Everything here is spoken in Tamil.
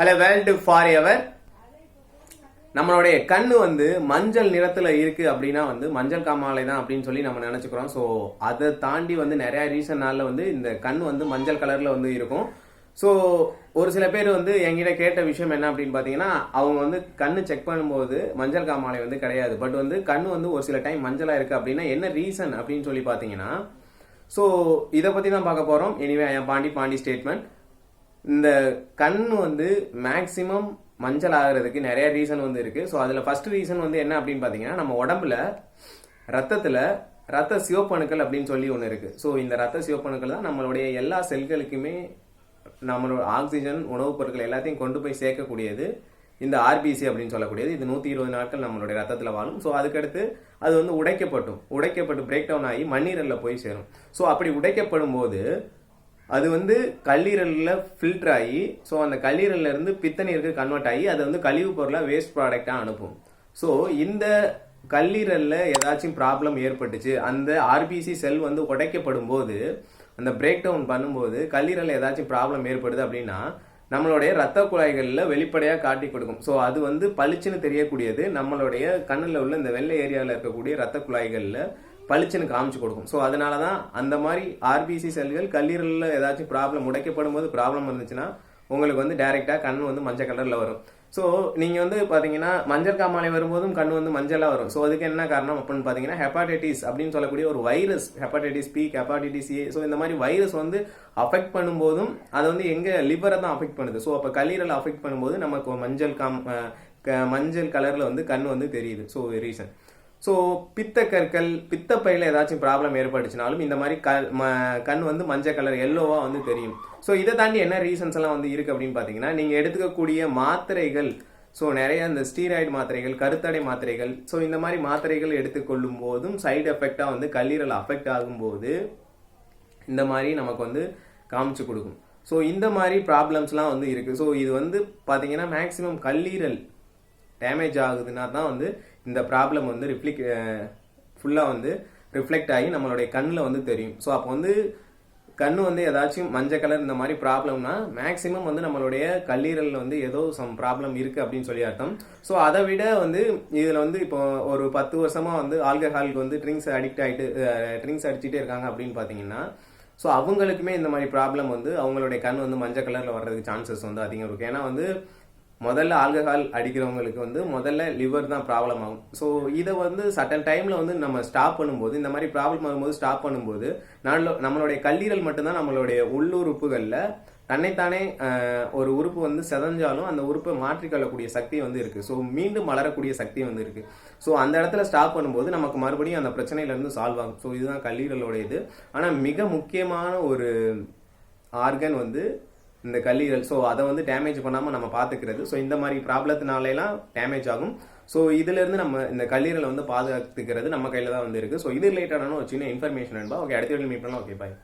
ஹலோ வேர்ல்டு ஃபார் எவர் நம்மளுடைய கண்ணு வந்து மஞ்சள் நிறத்தில் இருக்குது அப்படின்னா வந்து மஞ்சள் காமாலை தான் அப்படின்னு சொல்லி நம்ம நினச்சிக்கிறோம். ஸோ அதை தாண்டி வந்து நிறையா ரீசன்னால வந்து இந்த கண் வந்து மஞ்சள் கலரில் வந்து இருக்கும். ஸோ ஒரு சில பேர் வந்து என்கிட்ட கேட்ட விஷயம் என்ன அப்படின்னு பார்த்தீங்கன்னா அவங்க வந்து கண்ணு செக் பண்ணும்போது மஞ்சள் காமாலை வந்து கிடையாது. பட் வந்து கண் வந்து ஒரு சில டைம் மஞ்சளாக இருக்குது அப்படின்னா என்ன ரீசன் அப்படின்னு சொல்லி பார்த்தீங்கன்னா ஸோ இதை பற்றி தான் பார்க்க போகிறோம் எனிவே என் பாண்டி பாண்டி ஸ்டேட்மெண்ட் இந்த கண் வந்து மேக்சிமம் மஞ்சள் ஆகிறதுக்கு நிறைய ரீசன் வந்து இருக்கு. ஸோ அதில் ஃபர்ஸ்ட் ரீசன் வந்து என்ன அப்படின்னு பார்த்தீங்கன்னா நம்ம உடம்புல ரத்தத்தில் ரத்த சிவப்பணுக்கள் அப்படின்னு சொல்லி ஒன்று இருக்கு. ஸோ இந்த ரத்த சிவப்பணுக்கள் தான் நம்மளுடைய எல்லா செல்களுக்குமே நம்மளோட ஆக்சிஜன் உணவுப் பொருட்கள் எல்லாத்தையும் கொண்டு போய் சேர்க்கக்கூடியது. இந்த ஆர்பிசி அப்படின்னு சொல்லக்கூடியது. இது நூற்றி இருபது நாட்கள் நம்மளுடைய ரத்தத்தில் வாழும். ஸோ அதுக்கடுத்து அது வந்து உடைக்கப்பட்டும். உடைக்கப்பட்டு பிரேக் டவுன் ஆகி மண்ணீரலில் போய் சேரும். ஸோ அப்படி உடைக்கப்படும் போது அது வந்து கல்லீரலில் ஃபில்டர் ஆகி ஸோ அந்த கல்லீரல்லேருந்து பித்தநீருக்கு கன்வெர்ட் ஆகி அதை வந்து கழிவு பொருளாக வேஸ்ட் ப்ராடக்டாக அனுப்பும். ஸோ இந்த கல்லீரலில் ஏதாச்சும் ப்ராப்ளம் ஏற்பட்டுச்சு அந்த ஆர்பிசி செல் வந்து உடைக்கப்படும் போது அந்த பிரேக் டவுன் பண்ணும்போது கல்லீரலில் ஏதாச்சும் ப்ராப்ளம் ஏற்படுது அப்படின்னா நம்மளுடைய ரத்த குழாய்களில் வெளிப்படையாக காட்டி கொடுக்கும். ஸோ அது வந்து பளிச்சுன்னு தெரியக்கூடியது நம்மளுடைய கண்ணில் உள்ள இந்த வெள்ளை ஏரியாவில் இருக்கக்கூடிய ரத்த குழாய்களில் பளிச்சுன்னு காமிச்சு கொடுக்கும். ஸோ அதனால தான் அந்த மாதிரி ஆர்பிசி செல்கள் கல்லீரலில் ஏதாச்சும் ப்ராப்ளம் உடைக்கப்படும் போது ப்ராப்ளம் இருந்துச்சுன்னா உங்களுக்கு வந்து டைரெக்டாக கண் வந்து மஞ்சள் கலரில் வரும். ஸோ நீங்கள் வந்து பார்த்தீங்கன்னா மஞ்சள் காமாலை வரும்போதும் கண் வந்து மஞ்சளாக வரும். ஸோ அதுக்கு என்ன காரணம் அப்படின்னு பார்த்தீங்கன்னா ஹெப்பாடைட்டிஸ் அப்படின்னு சொல்லக்கூடிய ஒரு virus hepatitis B hepatitis A so இந்த மாதிரி வைரஸ் வந்து அஃபெக்ட் பண்ணும்போதும் அது வந்து எங்கே லிவரை தான் அஃபெக்ட் பண்ணுது. ஸோ அப்போ கல்லீரல் அஃபெக்ட் பண்ணும்போது நமக்கு மஞ்சள் காம் மஞ்சள் கலரில் வந்து கண் வந்து தெரியுது. ஸோ ரீசன் ஸோ பித்த கற்கள் பித்தப்பையில் ஏதாச்சும் ப்ராப்ளம் ஏற்பட்டுச்சுனாலும் இந்த மாதிரி கல் ம- கண் வந்து மஞ்சள் கலர் எல்லோவாக வந்து தெரியும். ஸோ இதை தாண்டி என்ன ரீசன்ஸ் எல்லாம் வந்து இருக்குது அப்படின்னு பார்த்தீங்கன்னா நீங்கள் எடுத்துக்கக்கூடிய மாத்திரைகள் ஸோ நிறைய இந்த ஸ்டீராய்டு மாத்திரைகள் கருத்தடை மாத்திரைகள் ஸோ இந்த மாதிரி மாத்திரைகள் எடுத்துக்கொள்ளும் போதும் சைடு எஃபெக்டாக வந்து கல்லீரல் அஃபெக்ட் ஆகும்போது இந்த மாதிரி நமக்கு வந்து காமிச்சு கொடுக்கும். ஸோ இந்த மாதிரி ப்ராப்ளம்ஸ்லாம் வந்து இருக்குது ஸோ இது வந்து பார்த்தீங்கன்னா மேக்ஸிமம் கல்லீரல் டேமேஜ் ஆகுதுன்னா தான் வந்து இந்த ப்ராப்ளம் வந்து ரிஃப்ளிக் ஃபுல்லாக வந்து ரிஃப்ளெக்ட் ஆகி நம்மளுடைய கண்ணில் வந்து தெரியும். ஸோ அப்போ வந்து கண் வந்து ஏதாச்சும் மஞ்சள் கலர் இந்த மாதிரி ப்ராப்ளம்னா மேக்ஸிமம் வந்து நம்மளுடைய கல்லீரலில் வந்து ஏதோ சம் ப்ராப்ளம் இருக்குது அப்படின்னு சொல்லி அர்த்தம். ஸோ அதை விட வந்து இதில் வந்து இப்போ ஒரு பத்து வருஷமாக வந்து ஆல்கஹாலுக்கு வந்து ட்ரிங்க்ஸ் அடிக்ட் ஆகிட்டு ட்ரிங்க்ஸ் அடிச்சுட்டே இருக்காங்க அப்படின்னு பார்த்தீங்கன்னா ஸோ அவங்களுக்குமே இந்த மாதிரி ப்ராப்ளம் வந்து அவங்களுடைய கண் வந்து மஞ்சள் கலரில் வர்றதுக்கு சான்சஸ் வந்து அதிகம் இருக்கும் ஏன்னா வந்து முதல்ல ஆல்கஹால் அடிக்கிறவங்களுக்கு வந்து முதல்ல லிவர் தான் ப்ராப்ளம் ஆகும். ஸோ இதை வந்து சட்டன் டைமில் வந்து நம்ம ஸ்டாப் பண்ணும்போது இந்த மாதிரி ப்ராப்ளம் வரும்போது ஸ்டாப் பண்ணும்போது நல்ல நம்மளுடைய கல்லீரல் மட்டும்தான் நம்மளுடைய உள்ளுறுப்புகளில் தன்னைத்தானே ஒரு உறுப்பு வந்து செதஞ்சாலும் அந்த உறுப்பை மாற்றிக்கொள்ளக்கூடிய சக்தி வந்து இருக்குது ஸோ மீண்டும் வளரக்கூடிய சக்தி வந்து இருக்குது ஸோ அந்த இடத்துல ஸ்டாப் பண்ணும்போது நமக்கு மறுபடியும் அந்த பிரச்சனையிலேருந்து சால்வ் ஆகும். ஸோ இதுதான் கல்லீரலோட இது. ஆனால் மிக முக்கியமான ஒரு ஆர்கன் வந்து இந்த கல்லீரல். ஸோ அதை வந்து டேமேஜ் பண்ணாமல் நம்ம பார்த்துக்கிறது ஸோ இந்த மாதிரி ப்ராப்ளத்தினாலலாம் டேமேஜ் ஆகும். ஸோ இதுலேருந்து நம்ம இந்த கல்லீரலை வந்து பாதுகாத்துக்கிறது நம்ம கையில் தான் வந்து இருக்குது ஸோ இது ரிலேட்டடான ஒரு சின்ன இன்ஃபர்மேஷன் என்பா ஓகே அடுத்த வீடியோ மீட் பண்ணலாம். Okay bye